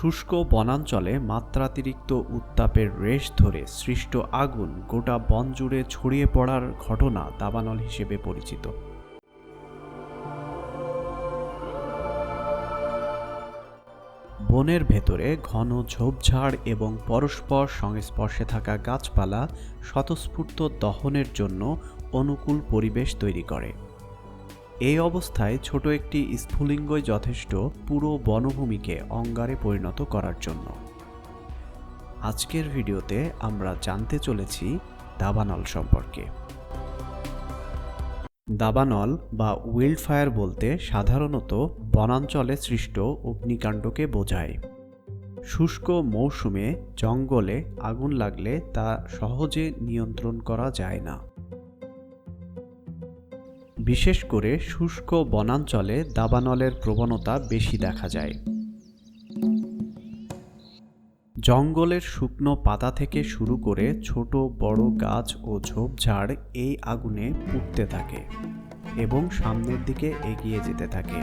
শুষ্ক বনাঞ্চলে মাত্রাতিরিক্ত উত্তাপের রেশ ধরে সৃষ্ট আগুন গোটা বন জুড়ে ছড়িয়ে পড়ার ঘটনা দাবানল হিসেবে পরিচিত। বনের ভেতরে ঘন ঝোপঝাড় এবং পরস্পর সংস্পর্শে থাকা গাছপালা স্বতঃস্ফূর্ত দহনের জন্য অনুকূল পরিবেশ তৈরি করে। এই অবস্থায় ছোট একটি স্ফুলিঙ্গই যথেষ্ট পুরো বনভূমিকে অঙ্গারে পরিণত করার জন্য। আজকের ভিডিওতে আমরা জানতে চলেছি দাবানল সম্পর্কে। দাবানল বা উইল্ড ফায়ার বলতে সাধারণত বনাঞ্চলে সৃষ্ট অগ্নিকাণ্ডকে বোঝায়। শুষ্ক মৌসুমে জঙ্গলে আগুন লাগলে তা সহজে নিয়ন্ত্রণ করা যায় না। বিশেষ করে শুষ্ক বনাঞ্চলে দাবানলের প্রবণতা বেশি দেখা যায়। জঙ্গলের শুকনো পাতা থেকে শুরু করে ছোট বড় গাছ ও ঝোপঝাড় এই আগুনে পুড়তে থাকে এবং সামনের দিকে এগিয়ে যেতে থাকে।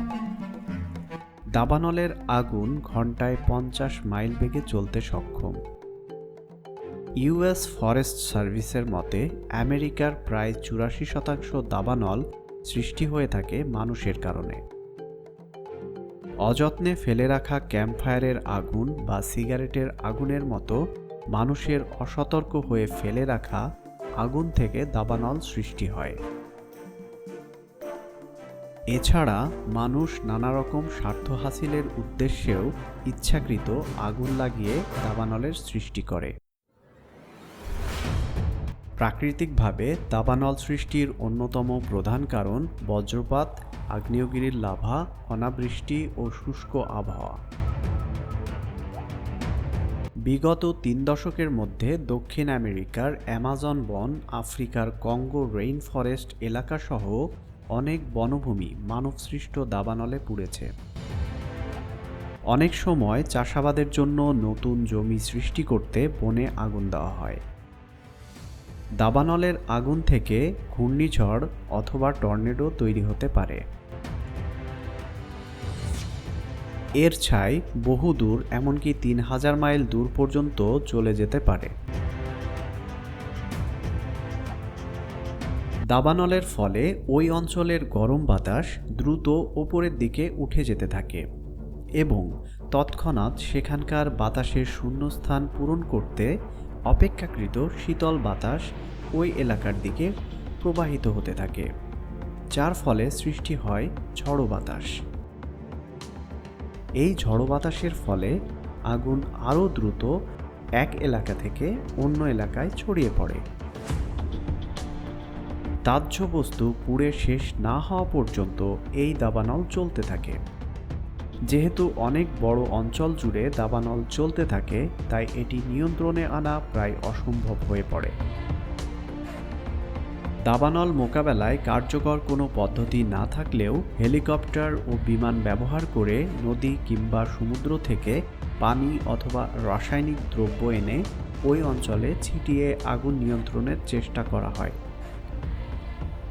দাবানলের আগুন ঘন্টায় পঞ্চাশ মাইল বেগে চলতে সক্ষম। ইউএস ফরেস্ট সার্ভিসের মতে, আমেরিকার প্রায় চুরাশি শতাংশ দাবানল সৃষ্টি হয়ে থাকে মানুষের কারণে। অযত্নে ফেলে রাখা ক্যাম্পফায়ারের আগুন বা সিগারেটের আগুনের মতো মানুষের অসতর্ক হয়ে ফেলে রাখা আগুন থেকে দাবানল সৃষ্টি হয়। এছাড়া মানুষ নানা রকম স্বার্থ হাসিলের উদ্দেশ্যেও ইচ্ছাকৃত আগুন লাগিয়ে দাবানলের সৃষ্টি করে। প্রাকৃতিকভাবে দাবানল সৃষ্টির অন্যতম প্রধান কারণ বজ্রপাত, আগ্নেয়গিরির লাভা, অনাবৃষ্টি ও শুষ্ক আবহাওয়া। বিগত তিন দশকের মধ্যে দক্ষিণ আমেরিকার অ্যামাজন বন, আফ্রিকার কঙ্গো রেইন ফরেস্ট এলাকাসহ অনেক বনভূমি মানবসৃষ্ট দাবানলে পুড়েছে। অনেক সময় চাষাবাদের জন্য নতুন জমি সৃষ্টি করতে বনে আগুন দেওয়া হয়। দাবানলের আগুন থেকে ঘূর্ণিঝড় অথবা টর্নেডো তৈরি হতে পারে। এর ছাই বহু দূর, এমনকি তিন হাজার মাইল দূর পর্যন্ত চলে যেতে পারে। দাবানলের ফলে ওই অঞ্চলের গরম বাতাস দ্রুত ওপরের দিকে উঠে যেতে থাকে এবং তৎক্ষণাৎ সেখানকার বাতাসের শূন্যস্থান পূরণ করতে অপেক্ষাকৃত শীতল বাতাস ওই এলাকার দিকে প্রবাহিত হতে থাকে, যার ফলে সৃষ্টি হয় ঝড়ো বাতাস। এই ঝড়ো বাতাসের ফলে আগুন আরও দ্রুত এক এলাকা থেকে অন্য এলাকায় ছড়িয়ে পড়ে। দাহ্য বস্তু পুড়ে শেষ না হওয়া পর্যন্ত এই দাবানল চলতে থাকে। যেহেতু অনেক বড় অঞ্চল জুড়ে দাবানল চলতে থাকে, তাই এটি নিয়ন্ত্রণে আনা প্রায় অসম্ভব হয়ে পড়ে। দাবানল মোকাবেলায় কার্যকর কোনো পদ্ধতি না থাকলেও হেলিকপ্টার ও বিমান ব্যবহার করে নদী কিংবা সমুদ্র থেকে পানি অথবা রাসায়নিক দ্রব্য এনে ওই অঞ্চলে ছিটিয়ে আগুন নিয়ন্ত্রণের চেষ্টা করা হয়।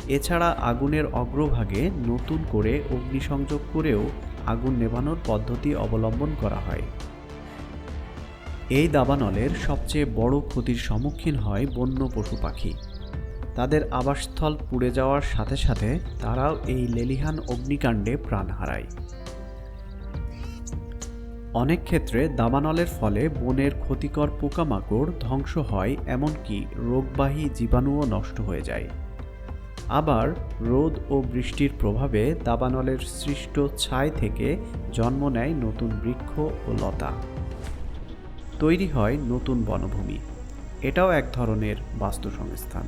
এছাড়া আগুনের অগ্রভাগে নতুন করে অগ্নিসংযোগ করেও আগুন নেভানোর পদ্ধতি অবলম্বন করা হয়। এই দাবানলের সবচেয়ে বড় ক্ষতির সম্মুখীন হয় বন্য পশু পাখি। তাদের আবাসস্থল পুড়ে যাওয়ার সাথে সাথে তারাও এই লেলিহান অগ্নিকাণ্ডে প্রাণ হারায়। অনেক ক্ষেত্রে দাবানলের ফলে বনের ক্ষতিকর পোকামাকড় ধ্বংস হয়, এমনকি রোগবাহী জীবাণুও নষ্ট হয়ে যায়। আবার রোদ ও বৃষ্টির প্রভাবে দাবানলের সৃষ্ট ছাই থেকে জন্ম নেয় নতুন বৃক্ষ ও লতা। তৈরি হয় নতুন বনভূমি। এটাও এক ধরনের বাস্তু সংস্থান